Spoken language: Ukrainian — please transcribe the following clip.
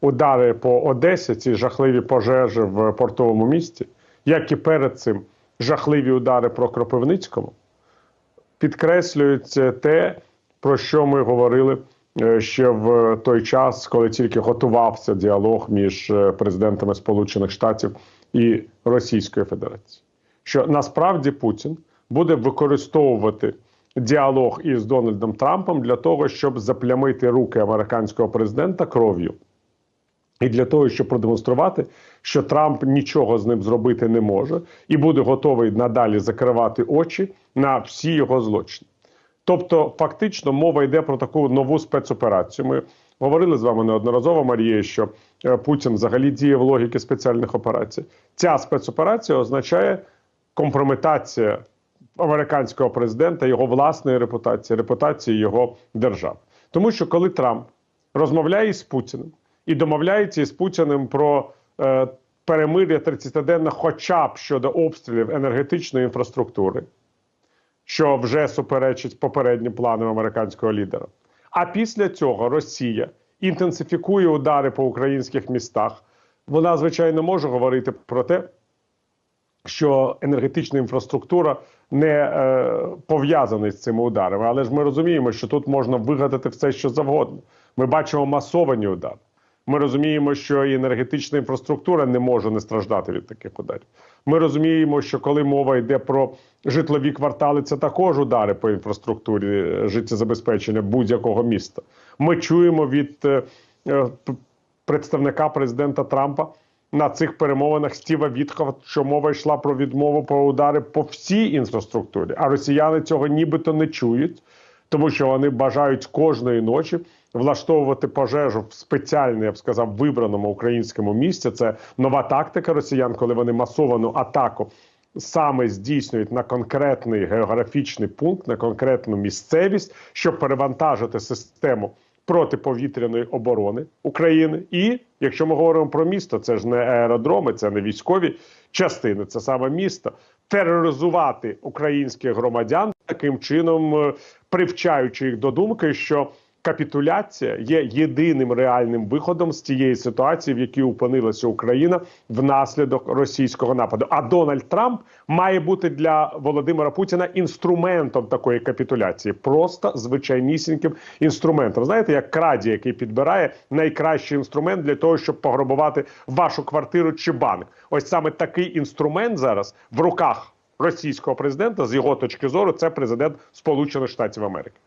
удари по Одесі, ці жахливі пожежі в портовому місті, як і перед цим жахливі удари про Кропивницькому, підкреслюють те, про що ми говорили е, ще в той час, коли тільки готувався діалог між е, президентами Сполучених Штатів і Російської Федерації. Що насправді Путін буде використовувати діалог із Дональдом Трампом для того, щоб заплямити руки американського президента кров'ю. І для того, щоб продемонструвати, що Трамп нічого з ним зробити не може, і буде готовий надалі закривати очі на всі його злочини. Тобто, фактично, мова йде про таку нову спецоперацію. Ми говорили з вами неодноразово, Марія, що е, Путін взагалі діє в логіки спеціальних операцій. Ця спецоперація означає компрометація американського президента, його власної репутації, репутації його держави. Тому що коли Трамп розмовляє із Путіним і домовляється із Путіним про е, перемир'я 30-денне, хоча б щодо обстрілів енергетичної інфраструктури, що вже суперечить попереднім планам американського лідера. А після цього Росія інтенсифікує удари по українських містах. Вона, звичайно, може говорити про те, що енергетична інфраструктура не е, пов'язана з цими ударами. Але ж ми розуміємо, що тут можна вигадати все, що завгодно. Ми бачимо масовані удари. Ми розуміємо, що і енергетична інфраструктура не може не страждати від таких ударів. Ми розуміємо, що коли мова йде про житлові квартали, це також удари по інфраструктурі е, життєзабезпечення будь-якого міста. Ми чуємо від е, е, представника президента Трампа на цих перемовинах Стіва Вітхова, що мова йшла про відмову про удари по всій інфраструктурі. А росіяни цього нібито не чують, тому що вони бажають кожної ночі влаштовувати пожежу в спеціально, я б сказав, вибраному українському місці. Це нова тактика росіян, коли вони масовану атаку саме здійснюють на конкретний географічний пункт, на конкретну місцевість, щоб перевантажити систему протиповітряної оборони України. І якщо ми говоримо про місто, це ж не аеродроми, це не військові частини, це саме місто. Тероризувати українських громадян таким чином, е, привчаючи їх до думки, що капітуляція є єдиним реальним виходом з тієї ситуації, в якій опинилася Україна внаслідок російського нападу. А Дональд Трамп має бути для Володимира Путіна інструментом такої капітуляції, просто звичайнісіньким інструментом. Знаєте, як краді, який підбирає найкращий інструмент для того, щоб пограбувати вашу квартиру чи банк. Ось саме такий інструмент зараз в руках російського президента, з його точки зору, це президент Сполучених Штатів Америки.